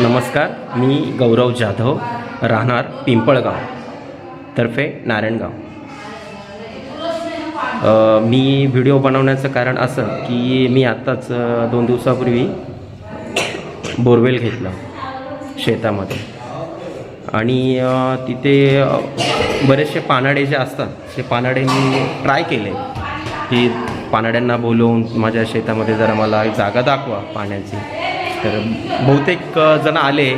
नमस्कार मी गौरव जाधव राहणार पिंपळगाव तर्फे नारायणगाव. मी व्हिडिओ बनवण्याचं कारण असं की मी आत्ताच दोन दिवसापूर्वी बोरवेल घेतलं शेतामध्ये. आणि तिथे बरेचसे पानाडे जे असतात ते पानाडे मी ट्राय केले. की पानाड्यांना बोलवून माझ्या शेतामध्ये जरा मला जागा दाखवा पाण्याची. तर बहुतेक जण आले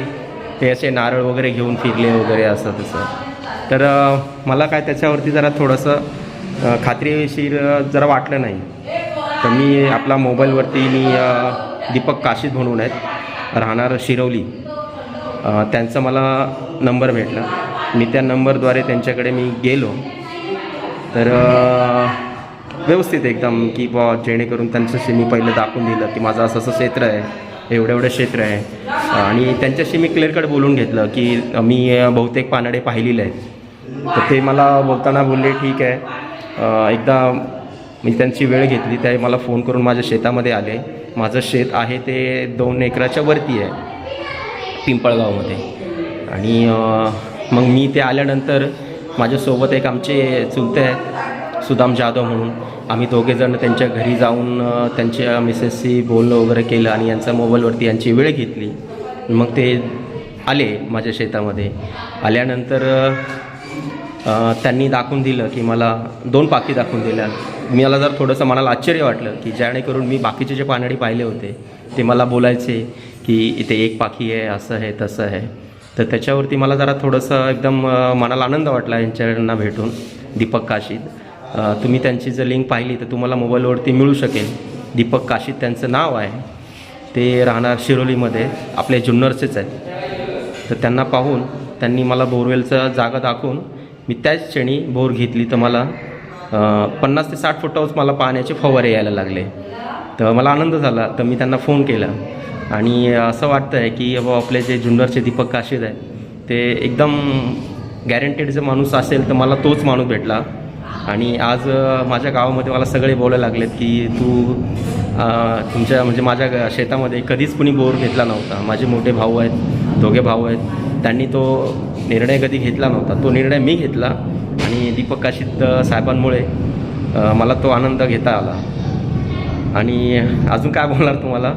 ते असे नारळ वगैरे घेऊन फिरले वगैरे असं तसं. तर मला काय त्याच्यावरती जरा थोडंसं खात्रीशीर जरा वाटलं नाही. तर मी आपला मोबाईलवरती मी दीपक काशीद म्हणून आहेत राहणार शिरवली. त्यांचा मला नंबर भेटला. मी त्या नंबरद्वारे त्यांच्याकडे मी गेलो. तर व्यवस्थित एकदम की बा जेणेकरून त्यांच्याशी मी पहिलं दाखवून दिलं की माझं असं असं क्षेत्र आहे. एवढं एवढं क्षेत्र आहे. आणि त्यांच्याशी मी क्लिअर कट बोलून घेतलं की मी बहुतेक पानाडे पाहिलेले आहेत. तर ते मला बोलताना बोलले ठीक आहे. एकदा मी त्यांची वेळ घेतली ते मला फोन करून माझ्या शेतामध्ये आले. माझं शेत आहे ते दोन एकराच्या वरती आहे पिंपळगावमध्ये. आणि मग मी ते आल्यानंतर माझ्यासोबत एक आमचे चुलते आहेत सुदाम जाधव म्हणून. आम्ही दोघेजण त्यांच्या घरी जाऊन त्यांच्या मिसेसशी बोलणं वगैरे केलं आणि यांचा मोबाईलवरती यांची वेळ घेतली. मग ते आले माझ्या शेतामध्ये. आल्यानंतर त्यांनी दाखवून दिलं की मला दोन पाखी दाखवून दिल्या. मला जर थोडंसं मनाला आश्चर्य वाटलं की जेणेकरून मी बाकीचे जे पानडी पाहिले होते ते मला बोलायचे की इथे एक पाखी आहे असं आहे तसं आहे. तर त्याच्यावरती मला जरा थोडंसं एकदम मनाला आनंद वाटला यांच्यांना भेटून दीपक काशीद तुम्ही त्यांची जर लिंक पाहिली तर तुम्हाला मोबाईलवरती मिळू शकेल. दीपक काशीद त्यांचं नाव आहे. ते राहणार शिरोलीमध्ये. आपले जुन्नरचेच आहेत. तर त्यांना पाहून त्यांनी मला बोरवेलचा जागा दाखवून मी त्याच क्षणी बोर घेतली तर मला पन्नास ते साठ फुटावरच मला पाण्याचे फवारे यायला लागले. तर मला आनंद झाला. तर मी त्यांना फोन केला. आणि असं वाटतं आहे की बाबा आपले जे जुन्नरचे दीपक काशीद आहे ते एकदम गॅरंटेड जर माणूस असेल तर मला तोच माणूस भेटला. आणि आज माझ्या गावामध्ये मला सगळे बोलायला लागलेत की तू तुमच्या म्हणजे माझ्या शेतामध्ये कधीच कुणी बोर घेतला नव्हता. माझे मोठे भाऊ आहेत दोघे भाऊ आहेत. त्यांनी तो निर्णय कधी घेतला नव्हता. तो निर्णय मी घेतला आणि दीपक काशीद साहेबांमुळे मला तो आनंद घेता आला. आणि अजून काय बोलणार तुम्हाला?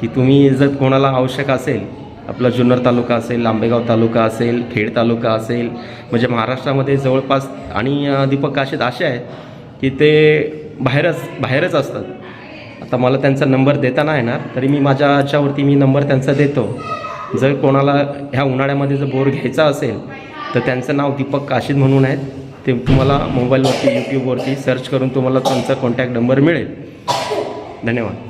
की तुम्ही जर कोणाला आवश्यक असेल आपला जुन्नर तालुका असेल आंबेगाव तालुका असेल खेड तालुका असेल म्हणजे महाराष्ट्रामध्ये जवळपास आणि दीपक काशीद असे आहेत की ते बाहेरच बाहेरच असतात. आता मला त्यांचा नंबर देता नाही येणार तरी मी माझ्या याच्यावरती मी नंबर त्यांचा देतो. जर कोणाला ह्या उन्हाळ्यामध्ये जर बोर घ्यायचा असेल तर त्यांचं नाव दीपक काशीद म्हणून आहेत ते तुम्हाला मोबाईलवरती यूट्यूबवरती सर्च करून तुम्हाला त्यांचा कॉन्टॅक्ट नंबर मिळेल. धन्यवाद.